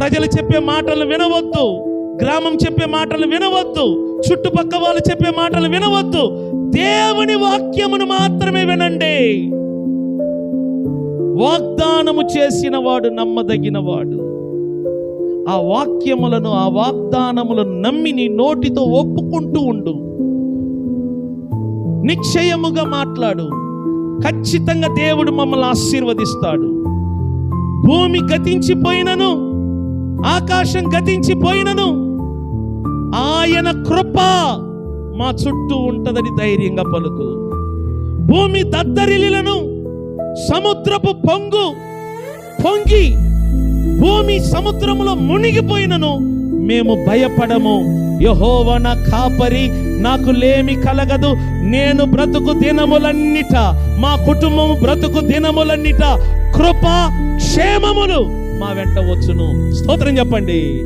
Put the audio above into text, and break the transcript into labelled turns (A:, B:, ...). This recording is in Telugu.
A: ప్రజలు చెప్పే మాటలు వినవద్దు. గ్రామం చెప్పే మాటలు వినవద్దు. చుట్టుపక్క వాళ్ళు చెప్పే మాటలు వినవద్దు. దేవుని వాక్యమును మాత్రమే వినండి. వాగ్దానము చేసిన వాడు నమ్మదగిన వాడు ఆ వాక్యములను ఆ వాగ్దానములను నమ్మి నీ నోటితో ఒప్పుకుంటూ ఉండు. నిశ్చయముగా మాట్లాడు. ఖచ్చితంగా దేవుడు మమ్మల్ని ఆశీర్వదిస్తాడు. భూమి గతించిపోయినను ఆకాశం గతించిపోయినను. ఆయన కృప మా చుట్టూ ఉంటదని ధైర్యంగా పలుకు. భూమి దద్దరిలను సముద్రపు పొంగు పొంగి భూమి సముద్రములో మునిగిపోయినను మేము భయపడము. యహోవ నా కాపరి నాకు లేమి కలగదు. నేను బ్రతుకు దినములన్నిట మా కుటుంబం బ్రతుకు దినములన్నిట కృప క్షేమములు. మా వెంట వచ్చును. స్తోత్రం చెప్పండి.